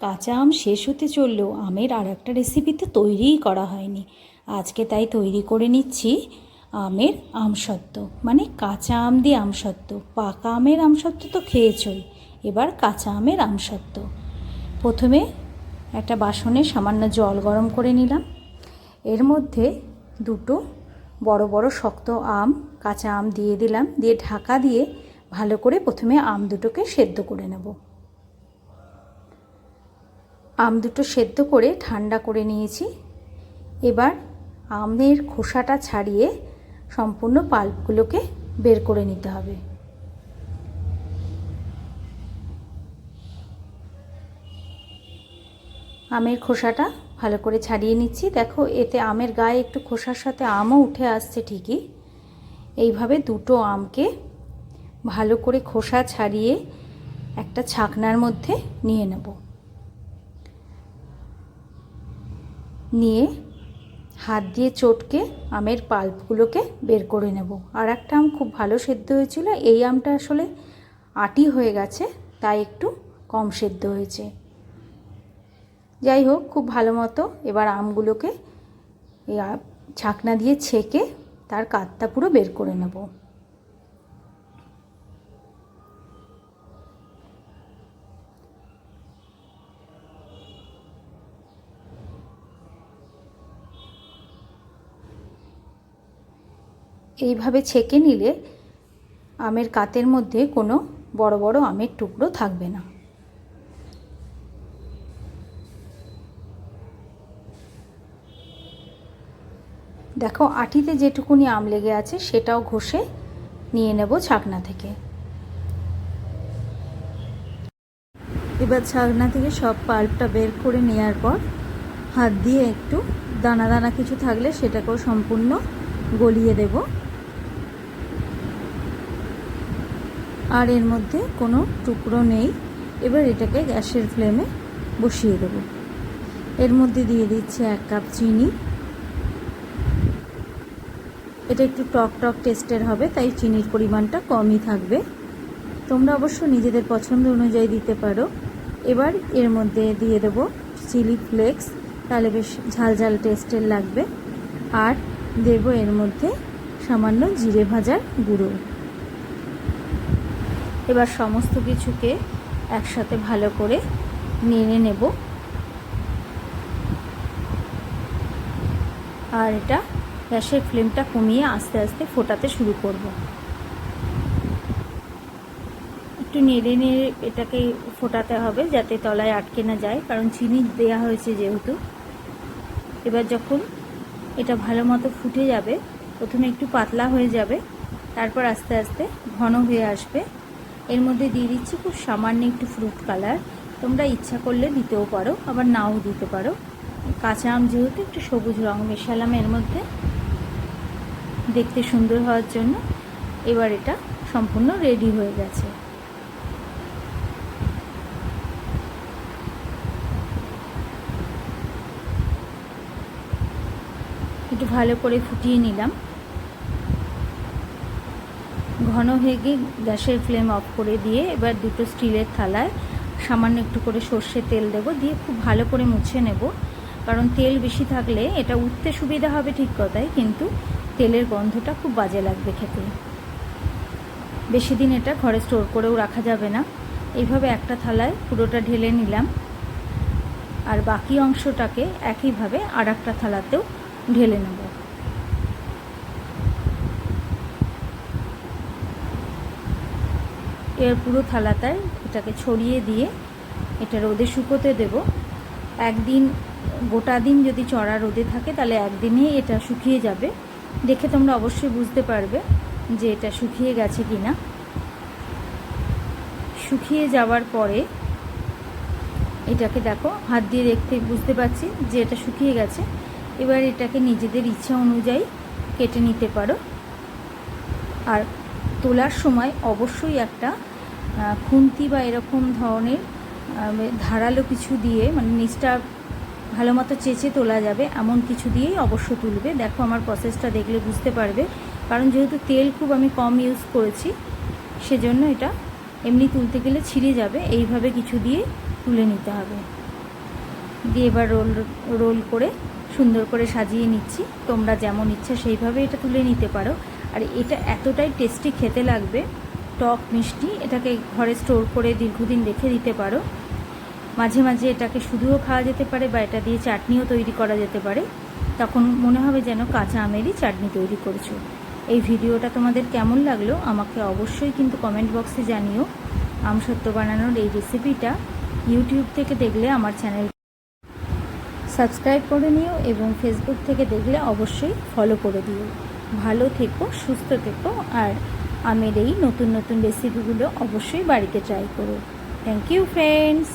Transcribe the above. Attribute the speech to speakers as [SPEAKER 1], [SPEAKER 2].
[SPEAKER 1] কাঁচা আম শেষ হতে চললেও আমের আর একটা রেসিপি তো তৈরিই করা হয়নি। আজকে তাই তৈরি করে নিচ্ছি আমের আমসত্ত্ব। মানে কাঁচা আম দিয়ে আমসত্ত্ব। পাকা আমের আমসত্ত্ব তো খেয়েছই। এবার কাঁচা আমের আমসত্ত্ব। প্রথমে একটা বাসনে সামান্য জল গরম করে নিলাম। এর মধ্যে দুটো বড় বড় শক্ত আম, কাঁচা আম দিয়ে দিলাম। দিয়ে ঢাকা দিয়ে ভালো করে প্রথমে আম দুটোকে সেদ্ধ করে নেব। আম দুটো সেদ্ধ করে ঠান্ডা করে নিয়েছি। এবার আমের খোসাটা ছাড়িয়ে সম্পূর্ণ পাল্পগুলোকে বের করে নিতে হবে। আমের খোসাটা ভালো করে ছাড়িয়ে নিচ্ছি। দেখো, এতে আমের গায়ে একটু খোসার সাথে আমও উঠে আসছে ঠিকই। এইভাবে দুটো আমকে ভালো করে খোসা ছাড়িয়ে একটা ছাকনার মধ্যে নিয়ে নেব। নিয়ে হাত দিয়ে চটকে আমের পাল্পগুলোকে বের করে নেব। আর একটা আম খুব ভালো সেদ্ধ হয়েছিল। এই আমটা আসলে আটি হয়ে গেছে, তাই একটু কম সেদ্ধ হয়েছে। যাই হোক, খুব ভালো মতো এবার আমগুলোকে ছাকনা দিয়ে ছেঁকে তার কাতটা পুরো বের করে নেব। এইভাবে ছেঁকে নিলে আমের কাতের মধ্যে কোনো বড় বড় আমের টুকরো থাকবে না। দেখো, আটিতে যেটুকুনি আম লেগে আছে সেটাও ঘষে নিয়ে নেব ছাকনা থেকে। এবার ছাকনা থেকে সব পাল্পটা বের করে নেওয়ার পর হাত দিয়ে একটু দানা দানা কিছু থাকলে সেটাকেও সম্পূর্ণ গলিয়ে দেব। আর এর মধ্যে কোনো টুকরো নেই। এবার এটাকে গ্যাসের ফ্লেমে বসিয়ে দেব। এর মধ্যে দিয়ে দিচ্ছি এক কাপ চিনি। এটা একটু টক টক টেস্টের হবে, তাই চিনির পরিমাণটা কমই থাকবে। তোমরা অবশ্য নিজেদের পছন্দ অনুযায়ী দিতে পারো। এবার এর মধ্যে দিয়ে দেবো চিলি ফ্লেক্স। তাহলে বেশ ঝাল ঝাল টেস্টের লাগবে। আর দেব এর মধ্যে সামান্য জিরে ভাজার গুঁড়ো। এবার সমস্ত কিছুকে একসাথে ভালো করে নেড়ে নেব। আর এটা গ্যাসের ফ্লেমটা কমিয়ে আস্তে আস্তে ফোটাতে শুরু করব। একটু নেড়ে নেড়ে এটাকে ফোটাতে হবে যাতে তলায় আটকে না যায়, কারণ চিনি দেওয়া হয়েছে যেহেতু। এবার যখন এটা ভালো মতো ফুটে যাবে, প্রথমে একটু পাতলা হয়ে যাবে, তারপর আস্তে আস্তে ঘন হয়ে আসবে। এর মধ্যে দিয়ে দিচ্ছি খুব সামান্য একটু ফ্রুট কালার তোমরা ইচ্ছা করলে দিতেও পারো, আবার নাও দিতে পারো। কাঁচা আম যেহেতু একটু সবুজ রং মেশালাম এর মধ্যে, দেখতে সুন্দর হওয়ার জন্য এবার এটা সম্পূর্ণ রেডি হয়ে গেছে। একটু ভালো করে ফুটিয়ে নিলাম। ঘন গিয়ে গ্যাসের ফ্লেম অফ করে দিয়ে এবার দুটো স্টিলের থালায় সামান্য একটু করে সর্ষে তেল দেবো, দিয়ে খুব ভালো করে মুছে নেব। কারণ তেল বেশি থাকলে এটা উঠতে সুবিধা হবে ঠিক কথাই, কিন্তু তেলের গন্ধটা খুব বাজে লাগবে খেতে। বেশি দিন এটা ঘরে স্টোর করেও রাখা যাবে না। এইভাবে একটা থালায় পুরোটা ঢেলে নিলাম। আর বাকি অংশটাকে একইভাবে আর একটা থালাতেও ঢেলে নেব। এর পুরো থালাটায় এটাকে ছড়িয়ে দিয়ে এটা রোদে শুকোতে দেব। একদিন, গোটা দিন যদি চড়া রোদে থাকে, তাহলে একদিনেই এটা শুকিয়ে যাবে। দেখে তোমরা অবশ্যই বুঝতে পারবে যে এটা শুকিয়ে গেছে কি না শুকিয়ে যাওয়ার পরে এটাকে দেখো, হাত দিয়ে দেখতে বুঝতে পারছি যে এটা শুকিয়ে গেছে। এবার এটাকে নিজেদের ইচ্ছা অনুযায়ী কেটে নিতে পারো। আর তোলার সময় অবশ্যই একটা খুন্তি বা এরকম ধরনের ধারালো কিছু দিয়ে মানে নিচটা ভালো মতো চেঁচে তোলা যাবে, এমন কিছু দিয়েই অবশ্য তুলবে। দেখো আমার প্রসেসটা দেখলে বুঝতে পারবে। কারণ যেহেতু তেল খুব আমি কম ইউজ করেছি, সেজন্য এটা এমনি তুলতে গেলে ছিঁড়ে যাবে। এইভাবে কিছু দিয়ে তুলে নিতে হবে। দিয়ে এবার রোল রোল করে সুন্দর করে সাজিয়ে নিচ্ছি। তোমরা যেমন ইচ্ছা সেইভাবে এটা তুলে নিতে পারো। আর এটা এতটাই টেস্টি খেতে লাগবে। টক, মিষ্টি, এটাকে ঘরে স্টোর করে দীর্ঘদিন রেখে দিতে পারো। মাঝে মাঝে এটাকে শুধুও খাওয়া যেতে পারে বা এটা দিয়ে চাটনিও তৈরি করা যেতে পারে। তখন মনে হবে যেন কাঁচা আমেরই চাটনি তৈরি করেছ। এই ভিডিওটা তোমাদের কেমন লাগল আমাকে অবশ্যই কিন্তু কমেন্ট বক্সে জানিও। আমসত্ত্ব বানানোর এই রেসিপিটা ইউটিউব থেকে দেখলে আমার চ্যানেল সাবস্ক্রাইব করে নিও এবং ফেসবুক থেকে দেখলে অবশ্যই ফলো করে দিও। ভালো থেকো, সুস্থ থেকো আর আমের এই নতুন নতুন রেসিপিগুলো অবশ্যই বাড়িতে ট্রাই করো। Thank you friends